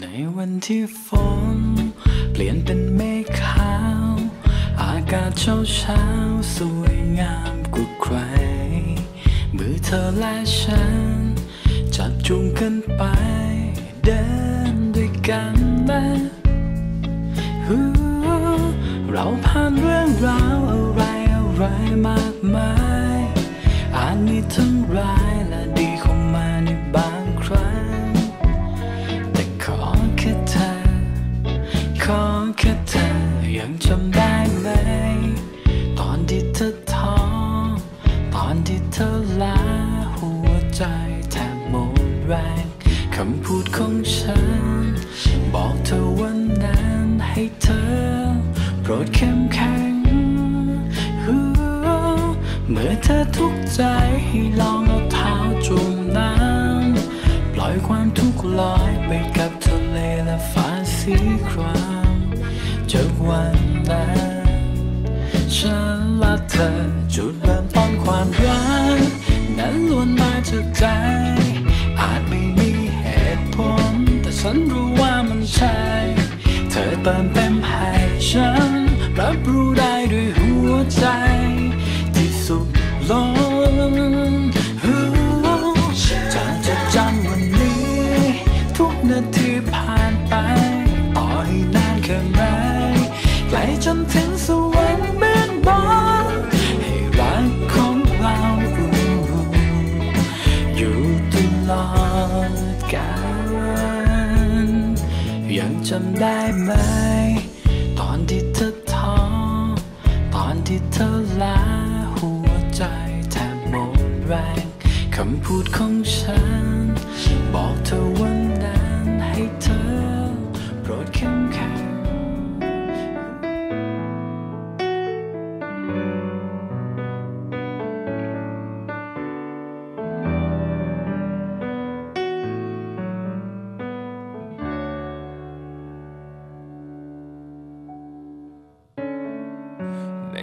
ในวันที่ฝนเปลี่ยนเป็นเมฆขาว อากาศเช้าเช้าสวยงามกว่าใคร มือเธอและฉัน จับจูงกันไป เธอล้าหัวใจแทบหมดแรงคำพูดของฉัน บอกเธอวันนั้นให้เธอ โปรดเข้มแข็ง เมื่อเธอทุกใจให้ลองเอาเท้าจุ่มน้ำปล่อยความทุกข์ลอยไปกับทะเลและฟ้าสีครามจากวันนั้นฉันและเธอจุดเริ่มต้นความรัก วนมาใจ อาจไม่มีเหตุผล แต่ฉันรู้ว่ามันใช่ เธอเติมเต็มให้ฉัน รับรู้ได้ด้วยหัวใจ ที่สุดลงจะจดจำวันนี้ ทุกนาทีผ่านไป ต่อให้นานแค่ไหนไกลจนถึงำได้ไหม ตอนที่เธอท้อตอนที่เธอล้าหัวใจแทบหมดแรง คำพูดของฉัน บอกเธอว่า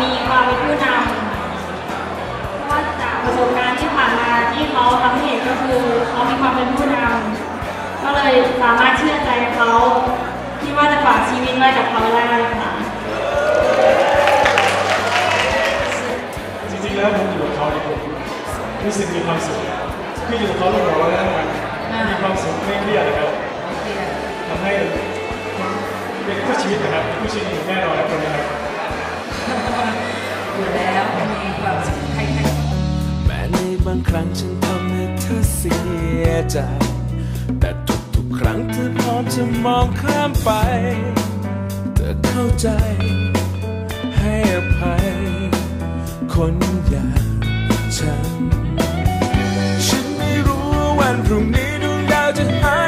มีความเป็นผู้นำเพราะว่าจากประสบการณ์ที่ผ่านมาที่เขาทำให้เห็นก็คือเขามีความเป็นผู้นำก็เลยสามารถเชื่อใจเขาที่ว่าจะฝากชีวิตไว้กับเขาได้ค่ะจริงๆแล้วผมอยู่กับเขาเนี่ยผมรู้สึกมีความสุขคืออยู่กับเขาตลอดเวลาทั้งวันมีความสุขไม่เครียดนะครับทำให้เป็นคู่ชีวิตนะครับคู่ชีวิตแน่นอนนะคนนะครับ อยู่แล้วมีความสุขใครๆแม้ในบางครั้งฉันทำให้เธอเสียใจ แต่ทุกๆครั้งเธอพร้อมจะมองข้ามไป เธอเข้าใจ ให้อภัย คนอย่างฉัน ฉันไม่รู้ว่าวันพรุ่งนี้ดวงดาวจะหาย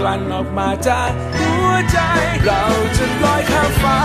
กลั่นออกมาจากหัวใจ เราจะลอยข้ามฟ้า